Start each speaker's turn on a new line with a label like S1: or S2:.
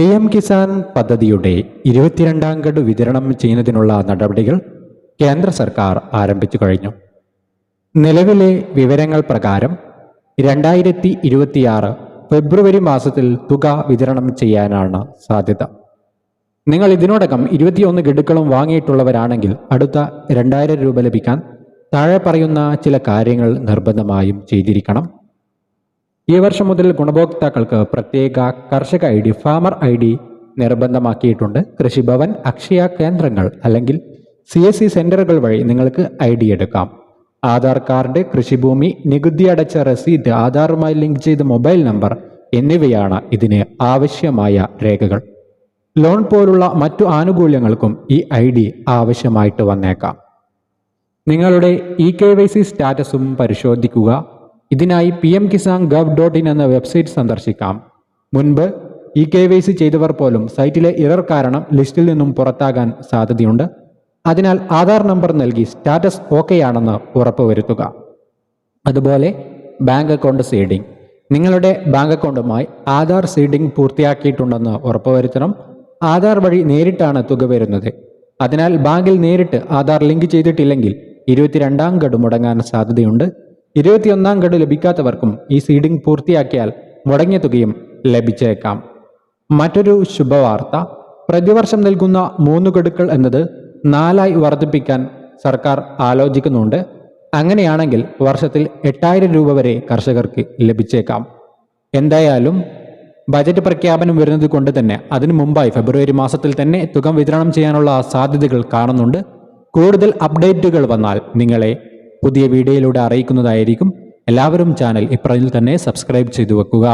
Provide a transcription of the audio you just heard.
S1: P M Kisan പദ്ധതിയുടെ ഇരുപത്തിരണ്ടാം ഗഡു വിതരണം ചെയ്യുന്നതിനുള്ള നടപടികൾ കേന്ദ്ര സർക്കാർ ആരംഭിച്ചു കഴിഞ്ഞു. നിലവിലെ വിവരങ്ങൾ പ്രകാരം രണ്ടായിരത്തി ഇരുപത്തിയാറ് ഫെബ്രുവരി മാസത്തിൽ തുക വിതരണം ചെയ്യാനാണ് സാധ്യത. നിങ്ങൾ ഇതിനോടകം ഇരുപത്തിയൊന്ന് ഗഡുക്കളും വാങ്ങിയിട്ടുള്ളവരാണെങ്കിൽ അടുത്ത രണ്ടായിരം രൂപ ലഭിക്കാൻ താഴെ പറയുന്ന ചില കാര്യങ്ങൾ നിർബന്ധമായും ചെയ്തിരിക്കണം. ഈ വർഷം മുതൽ ഗുണഭോക്താക്കൾക്ക് പ്രത്യേക കർഷക I D farmer I D നിർബന്ധമാക്കിയിട്ടുണ്ട്. Krishibhavan Akshaya കേന്ദ്രങ്ങൾ അല്ലെങ്കിൽ സി എസ് സി സെന്ററുകൾ വഴി നിങ്ങൾക്ക് ഐ ഡി എടുക്കാം. ആധാർ കാർഡ് കൃഷിഭൂമി നികുതി അടച്ച രസീത് ആധാറുമായി ലിങ്ക് ചെയ്ത മൊബൈൽ നമ്പർ എന്നിവയാണ് ഇതിന് ആവശ്യമായ രേഖകൾ. ലോൺ പോലുള്ള മറ്റു ആനുകൂല്യങ്ങൾക്കും ഈ ഐ ഡി ആവശ്യമായിട്ട് വന്നേക്കാം. നിങ്ങളുടെ ഇ കെ വൈ സി സ്റ്റാറ്റസും പരിശോധിക്കുക. ഇതിനായി P M Kisan gov dot in എന്ന വെബ്സൈറ്റ് സന്ദർശിക്കാം. മുൻപ് ഇ കെ വൈ സി ചെയ്തവർ പോലും സൈറ്റിലെ ഇറർ കാരണം ലിസ്റ്റിൽ നിന്നും പുറത്താകാൻ സാധ്യതയുണ്ട്. അതിനാൽ ആധാർ നമ്പർ നൽകി സ്റ്റാറ്റസ് ഓക്കെയാണെന്ന് ഉറപ്പുവരുത്തുക. അതുപോലെ ബാങ്ക് അക്കൗണ്ട് സീഡിംഗ്. നിങ്ങളുടെ ബാങ്ക് അക്കൗണ്ടുമായി ആധാർ സീഡിംഗ് പൂർത്തിയാക്കിയിട്ടുണ്ടെന്ന് ഉറപ്പുവരുത്തണം. ആധാർ വഴി നേരിട്ടാണ് തുക വരുന്നത്. അതിനാൽ ബാങ്കിൽ നേരിട്ട് ആധാർ ലിങ്ക് ചെയ്തിട്ടില്ലെങ്കിൽ ഇരുപത്തിരണ്ടാം ഗഡു മുടങ്ങാൻ സാധ്യതയുണ്ട്. ഇരുപത്തിയൊന്നാം ഗഡു ലഭിക്കാത്തവർക്കും ഈ സീഡിംഗ് പൂർത്തിയാക്കിയാൽ മുടങ്ങിയ തുകയും ലഭിച്ചേക്കാം. മറ്റൊരു ശുഭവാർത്ത. പ്രതിവർഷം നൽകുന്ന മൂന്ന് ഗഡുക്കൾ എന്നത് നാലായി വർദ്ധിപ്പിക്കാൻ സർക്കാർ ആലോചിക്കുന്നുണ്ട്. അങ്ങനെയാണെങ്കിൽ വർഷത്തിൽ എട്ടായിരം രൂപ വരെ കർഷകർക്ക് ലഭിച്ചേക്കാം. എന്തായാലും ബജറ്റ് പ്രഖ്യാപനം വരുന്നത് കൊണ്ട് തന്നെ അതിനു മുമ്പായി ഫെബ്രുവരി മാസത്തിൽ തന്നെ തുക വിതരണം ചെയ്യാനുള്ള സാധ്യതകൾ കാണുന്നുണ്ട്. കൂടുതൽ അപ്ഡേറ്റുകൾ വന്നാൽ നിങ്ങളെ പുതിയ വീഡിയോയിലൂടെ അറിയിക്കുന്നതായിരിക്കും. എല്ലാവരും ചാനൽ ഇപ്പറഞ്ഞിൽ തന്നെ സബ്സ്ക്രൈബ് ചെയ്തു വെക്കുക.